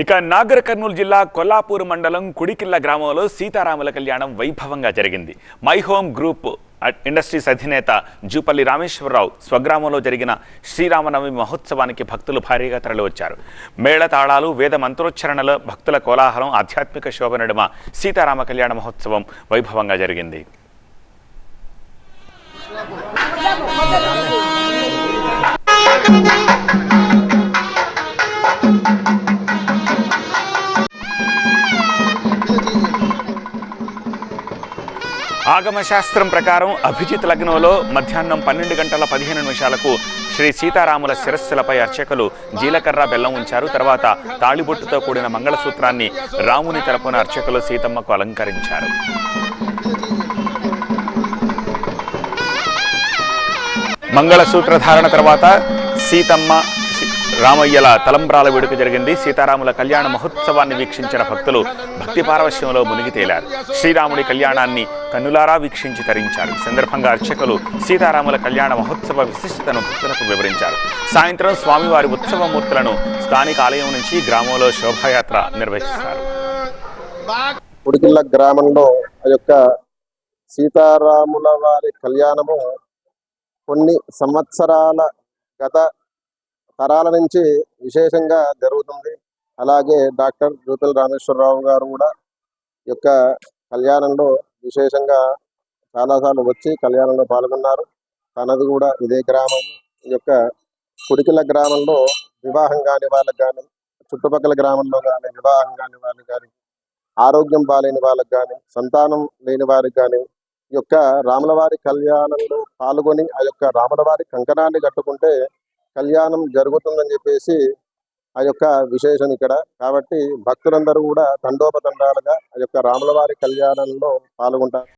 ఇక నాగర్ కర్నూలు జిల్లా కొల్లాపూర్ మండలం కుడికిల్ల గ్రామంలో సీతారాముల కళ్యాణం వైభవంగా జరిగింది. మై హోమ్ గ్రూప్ ఇండస్ట్రీస్ అధినేత జూపల్లి రామేశ్వరరావు స్వగ్రామంలో జరిగిన శ్రీరామనవమి మహోత్సవానికి భక్తులు భారీగా తరలివచ్చారు. మేళతాళాలు వేద మంత్రోచ్చరణల భక్తుల కోలాహలం ఆధ్యాత్మిక శోభ నడుమ సీతారామ కళ్యాణ మహోత్సవం వైభవంగా జరిగింది. ఆగమశాస్త్రం ప్రకారం అభిజిత్ లగ్నంలో మధ్యాహ్నం పన్నెండు గంటల పదిహేను నిమిషాలకు శ్రీ సీతారాముల శిరస్సులపై అర్చకులు జీలకర్ర బెల్లం ఉంచారు. తర్వాత తాళిబొట్టుతో కూడిన మంగళసూత్రాన్ని రాముని తరపున అర్చకులు సీతమ్మకు అలంకరించారు. మంగళసూత్ర ధారణ తర్వాత సీతమ్మ రామయ్యల తలంబ్రాల వేడుక జరిగింది. సీతారాముల కళ్యాణ మహోత్సవాన్ని వీక్షించిన భక్తులు భక్తి పారవశ్యంలో మునిగి తేలారు. శ్రీరాముడి కళ్యాణాన్ని కన్నులారా వీక్షించి తరించారు. ఈ సందర్భంగా అర్చకులు సీతారాముల కళ్యాణ మహోత్సవ విశిష్టతను భక్తులకు వివరించారు. సాయంత్రం స్వామివారి ఉత్సవ మూర్తులను స్థానిక ఆలయం నుంచి గ్రామంలో శోభాయాత్ర నిర్వహిస్తారు. ఉడికిళ్ళ గ్రామంలో ఆ యొక్క సీతారాముల వారి కళ్యాణము కొన్ని సంవత్సరాల గత తరాల నుంచి విశేషంగా జరుగుతుంది. అలాగే డాక్టర్ జ్యోతుల రామేశ్వరరావు గారు కూడా ఈ యొక్క కళ్యాణంలో విశేషంగా చాలాసార్లు వచ్చి కళ్యాణంలో పాల్గొన్నారు. తనది కూడా ఇదే గ్రామం. ఈ యొక్క కుడికిల గ్రామంలో వివాహం కాని వాళ్ళకి కానీ చుట్టుపక్కల గ్రామంలో కానీ వివాహం కాని వాళ్ళకి కానీ ఆరోగ్యం బాలేని వాళ్ళకి కానీ సంతానం లేని వారికి కానీ ఈ యొక్క రాములవారి కళ్యాణంలో పాల్గొని ఆ యొక్క రాములవారి కంకణాన్ని కట్టుకుంటే కళ్యాణం జరుగుతుందని చెప్పేసి ఆ యొక్క విశేషం ఇక్కడ. కాబట్టి భక్తులందరూ కూడా తండోపతండాలుగా ఆ యొక్క రాములవారి కళ్యాణంలో పాల్గొంటారు.